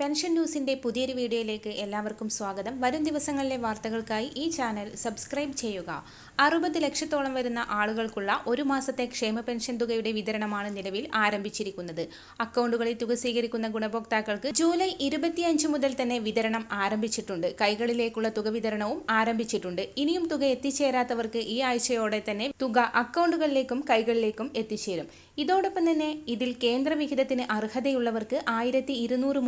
Pension ന്യൂസിന്റെ പുതിയൊരു വീഡിയോയിലേക്ക് എല്ലാവർക്കും സ്വാഗതം. വരും ദിവസങ്ങളിലെ വാർത്തകൾക്കായി ഈ ചാനൽ സബ്സ്ക്രൈബ് ചെയ്യുക. അറുപത് ലക്ഷത്തോളം വരുന്ന ആളുകൾക്കുള്ള ഒരു മാസത്തെ ക്ഷേമ പെൻഷൻ തുകയുടെ വിതരണമാണ് നിലവിൽ ആരംഭിച്ചിരിക്കുന്നത്. അക്കൗണ്ടുകളിൽ തുക സ്വീകരിക്കുന്ന ഗുണഭോക്താക്കൾക്ക് ജൂലൈ ഇരുപത്തിയഞ്ച് മുതൽ തന്നെ വിതരണം ആരംഭിച്ചിട്ടുണ്ട്. കൈകളിലേക്കുള്ള തുക വിതരണവും ആരംഭിച്ചിട്ടുണ്ട്. ഇനിയും തുക എത്തിച്ചേരാത്തവർക്ക് ഈ ആഴ്ചയോടെ തന്നെ തുക അക്കൗണ്ടുകളിലേക്കും കൈകളിലേക്കും എത്തിച്ചേരും. ഇതോടൊപ്പം തന്നെ ഇതിൽ കേന്ദ്രവിഹിതത്തിന് അർഹതയുള്ളവർക്ക് ആയിരത്തി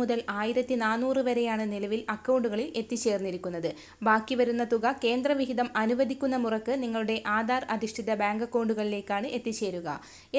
മുതൽ ആയിരത്തി നാനൂറ് വരെയാണ് നിലവിൽ അക്കൗണ്ടുകളിൽ എത്തിച്ചേർന്നിരിക്കുന്നത്. ബാക്കി വരുന്ന തുക കേന്ദ്രവിഹിതം അനുവദിക്കുന്ന മുറക്ക് നിങ്ങളുടെ ആധാർ അധിഷ്ഠിത ബാങ്ക് അക്കൗണ്ടുകളിലേക്കാണ് എത്തിച്ചേരുക.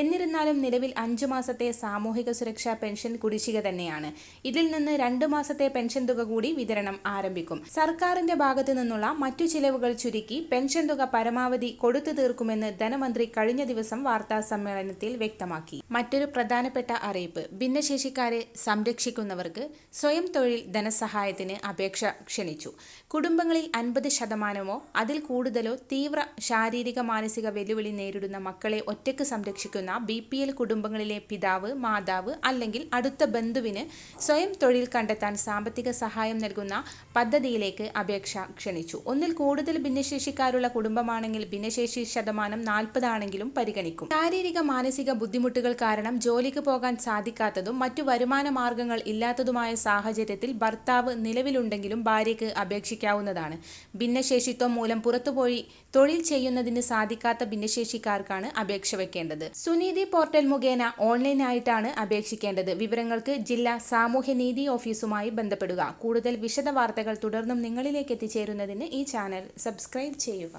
എന്നിരുന്നാലും നിലവിൽ അഞ്ചു മാസത്തെ സാമൂഹിക സുരക്ഷാ പെൻഷൻ കുടിശ്ശിക തന്നെയാണ്. ഇതിൽ നിന്ന് രണ്ട് മാസത്തെ പെൻഷൻ തുക കൂടി വിതരണം ആരംഭിക്കും. സർക്കാരിന്റെ ഭാഗത്തു നിന്നുള്ള മറ്റു ചിലവുകൾ ചുരുക്കി പെൻഷൻ തുക പരമാവധി കൊടുത്തു തീർക്കുമെന്ന് ധനമന്ത്രി കഴിഞ്ഞ ദിവസം വാർത്താ സമ്മേളനത്തിൽ വ്യക്തമാക്കി. മറ്റൊരു പ്രധാനപ്പെട്ട അറിയിപ്പ് ഭിന്നശേഷിക്കാരെ സംരക്ഷിക്കുന്നവർക്ക് സ്വയം തൊഴിൽ ധനസഹായത്തിന് അപേക്ഷ ക്ഷണിച്ചു. കുടുംബങ്ങളിൽ അൻപത് ശതമാനമോ അതിൽ കൂടുതലോ തീവ്ര ശാരീരിക മാനസിക വെല്ലുവിളി നേരിടുന്ന മക്കളെ ഒറ്റയ്ക്ക് സംരക്ഷിക്കുന്ന ബി പി എൽ കുടുംബങ്ങളിലെ പിതാവ് മാതാവ് അല്ലെങ്കിൽ അടുത്ത ബന്ധുവിന് സ്വയം തൊഴിൽ കണ്ടെത്താൻ സാമ്പത്തിക സഹായം നൽകുന്ന പദ്ധതിയിലേക്ക് അപേക്ഷ ക്ഷണിച്ചു. ഒന്നിൽ കൂടുതൽ ഭിന്നശേഷിക്കാരുള്ള കുടുംബമാണെങ്കിൽ ഭിന്നശേഷി ശതമാനം നാൽപ്പതാണെങ്കിലും പരിഗണിക്കും. ശാരീരിക മാനസിക ബുദ്ധിമുട്ടുകൾ കാരണം ജോലിക്ക് പോകാൻ സാധിക്കാത്തതും മറ്റു വരുമാന മാർഗങ്ങൾ ഇല്ലാത്തതുമായ സാഹചര്യത്തിൽ ഭർത്താവ് നിലവിലുണ്ടെങ്കിലും ഭാര്യയ്ക്ക് അപേക്ഷിക്കാവുന്നതാണ്. ഭിന്നശേഷിത്വം മൂലം പുറത്തുപോയി തൊഴിൽ ചെയ്യുന്നതിന് സാധിക്കാത്ത ഭിന്നശേഷിക്കാർക്കാണ് അപേക്ഷ വെക്കേണ്ടത്. സുനീതി പോർട്ടൽ മുഖേന ഓൺലൈനായിട്ടാണ് അപേക്ഷിക്കേണ്ടത്. വിവരങ്ങൾക്ക് ജില്ലാ സാമൂഹ്യനീതി ഓഫീസുമായി ബന്ധപ്പെടുക. കൂടുതൽ വിശദ വാർത്തകൾ തുടർന്നും നിങ്ങളിലേക്ക് എത്തിച്ചേരുന്നതിന് ഈ ചാനൽ സബ്സ്ക്രൈബ് ചെയ്യുക.